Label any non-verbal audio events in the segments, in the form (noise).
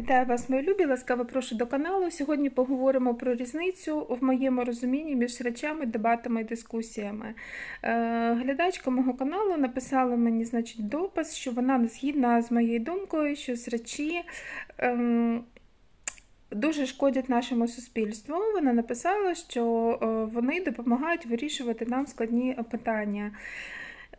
Вітаю вас, мої любі! Ласкаво прошу до каналу. Сьогодні поговоримо про різницю в моєму розумінні між речами, дебатами і дискусіями. Е, глядачка мого каналу написала мені значить, допис, що вона не згідна з моєю думкою, що з речі ем, дуже шкодять нашому суспільству. Вона написала, що е, вони допомагають вирішувати нам складні питання.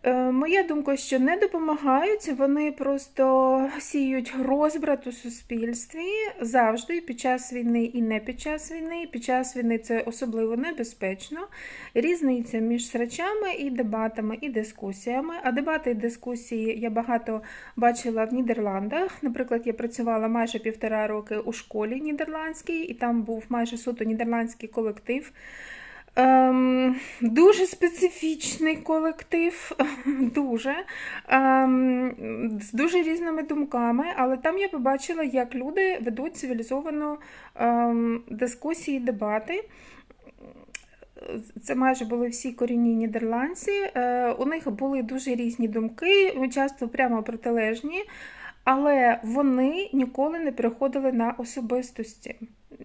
Е, моя думка, що не допомагають, вони просто сіють розбрат у суспільстві завжди під час війни і не під час війни. Під час війни це особливо небезпечно. Різниця між срачами і дебатами і дискусіями. А дебати і дискусії я багато бачила в Нідерландах. Наприклад, я працювала майже півтора роки у школі нідерландській, і там був майже суто нідерландський колектив. Ем, Дуже специфічний колектив, (laughs) дуже, ем, з дуже різними думками, але там я побачила, як люди ведуть цивілізовану ем, дискусії, дебати. Це майже були всі корінні нідерландці. Е, у них були дуже різні думки, часто прямо протилежні, але вони ніколи не переходили на особистості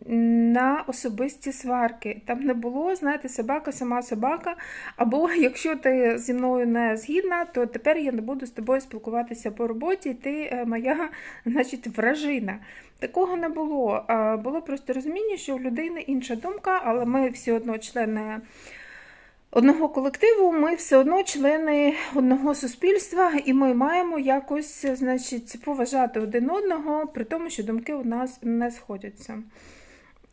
на особисті сварки. Там не було, знаєте, собака, сама собака. Або якщо ти зі мною не згідна, то тепер я не буду з тобою спілкуватися по роботі, ти е, моя (laughs) значить, вражина. Такого не було. Було просто розуміння, що у людини інша думка, але ми всі одно члени. Одного колективу ми все одно члени одного суспільства, і ми маємо якось значить, поважати один одного, при тому, що думки у нас не сходяться.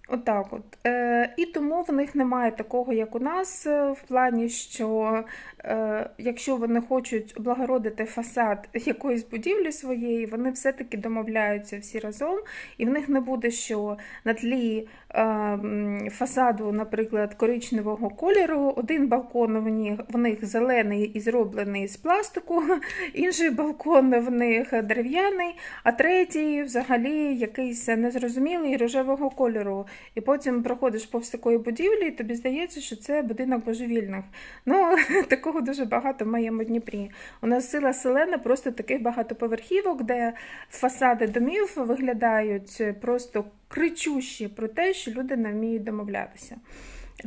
Отак от. Е, І тому в них немає такого, як у нас, е, в плані, що е, якщо вони хочуть облагородити фасад (laughs) якоїсь будівлі своєї, вони все-таки домовляються всі разом, і в них не буде, що на тлі е, фасаду, наприклад, коричневого кольору, один балкон в них, в них зелений і зроблений з пластику, (laughs) інший балкон в них дерев'яний, а третій взагалі якийсь незрозумілий рожевого кольору. І потім проходиш повз такої будівлі, і тобі здається, що це будинок божевільних. Ну, (laughs) такого дуже багато в моєму Дніпрі. У нас сила селена просто таких багатоповерхівок, де фасади домів виглядають просто кричущі про те, що люди не вміють домовлятися.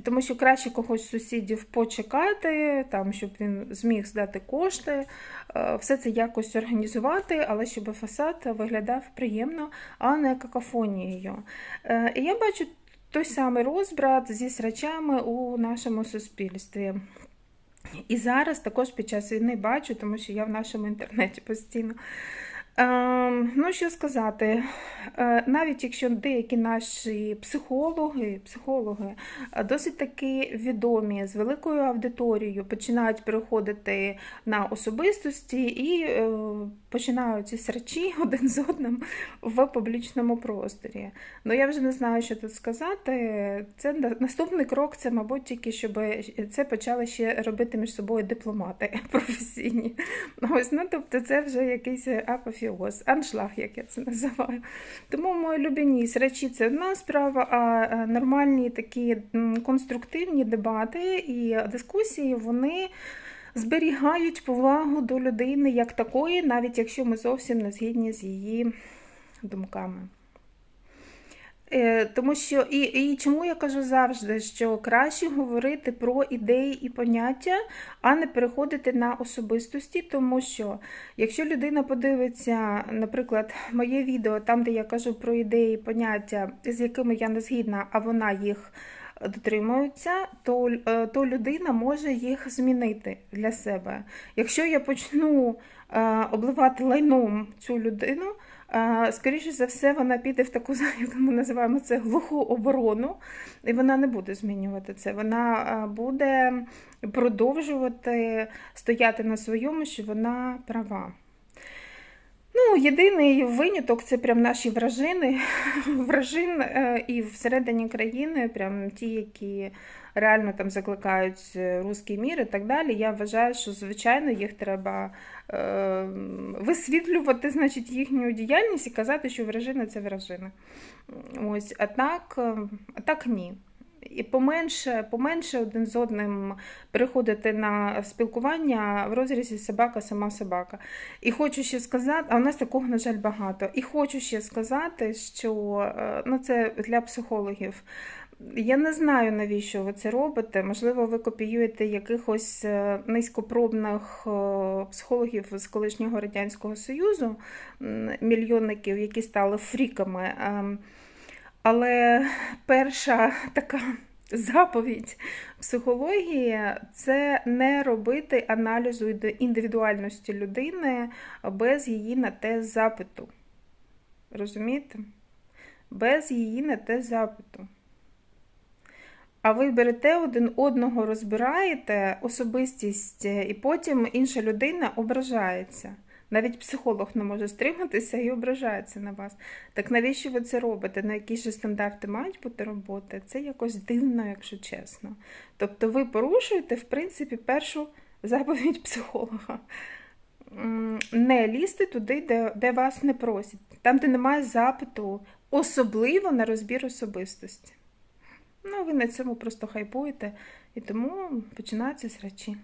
Тому що краще когось з сусідів почекати, там, щоб він зміг здати кошти, е, все це якось організувати, але щоб фасад виглядав приємно, а не какофонією. Е, і я бачу той самий розбрат зі срачами у нашому суспільстві. І зараз також під час війни бачу, тому що я в нашому інтернеті постійно. Ем, ну, що сказати, е, навіть якщо деякі наші психологи, психологи е, досить таки відомі з великою аудиторією, починають переходити на особистості і е, починають срачі (laughs) один з одним в публічному просторі. Ну я вже не знаю, що тут сказати. Це наступний крок, це, мабуть, тільки щоб це почали ще робити між собою дипломати (laughs) професійні. Ось, ну, тобто, це вже якийсь апофіоз апофіоз, аншлаг, як я це (laughs) називаю. Тому мої любині речі це одна справа, а нормальні такі конструктивні дебати і дискусії, вони. Зберігають повагу до людини як такої, навіть якщо ми зовсім не згідні з її думками. Е, тому що і і чому я кажу завжди, що краще говорити про ідеї і поняття, а не переходити на особистості, тому що якщо людина подивиться, наприклад, моє відео, там, де я кажу про ідеї і поняття, з якими я не згідна, а вона їх дотримується, то, е, то людина може їх змінити для себе. Якщо я почну е, обливати лайном цю людину, скоріше за все, вона піде в таку, (laughs) як ми називаємо це, глуху оборону, і вона не буде змінювати це. Вона буде продовжувати стояти на своєму, що вона права. Ну, Єдиний виняток це прям наші вражини, (laughs) вражин е, і всередині країни, прям ті, які реально там закликають е, русський мір і так далі. Я вважаю, що, звичайно, їх треба е, висвітлювати значить, їхню діяльність і казати, що вражина це вражина. Ось, А так, а так ні. І поменше, поменше один з одним переходити на спілкування в розрізі собака, сама собака. І хочу ще сказати, а у нас такого, на жаль, багато. І хочу ще сказати, що е, ну, це для психологів. Я не знаю, навіщо ви це робите. Можливо, ви копіюєте якихось е, низькопробних е, психологів з колишнього Радянського Союзу, мільйонників, які стали фріками. Але перша така заповідь психології це не робити аналізу індивідуальності людини без її на те запиту. Розумієте? Без її на те запиту. А ви берете один одного, розбираєте особистість, і потім інша людина ображається. Навіть психолог не може стриматися і ображається на вас. Так навіщо ви це робите? На які ж стандарти мають бути роботи? Це якось дивно, якщо чесно. Тобто ви порушуєте, в принципі, першу заповідь психолога. Не лізти туди, де, де вас не просять, там, де немає запиту, особливо на розбір особистості. Ну, ви на цьому просто хайпуєте, і тому починаються срачі.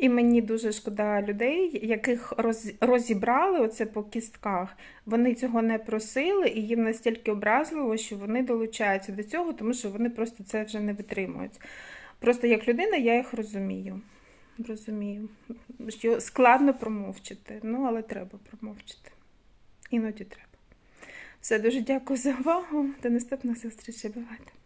І мені дуже шкода людей, яких роз, розібрали оце по кістках. Вони цього не просили, і їм настільки образливо, що вони долучаються до цього, тому що вони просто це вже не витримують. Просто як людина я їх розумію. Розумію, що складно промовчити, ну але треба промовчити. Іноді треба. Все, дуже дякую за увагу. До наступних зустрічей. Бувайте.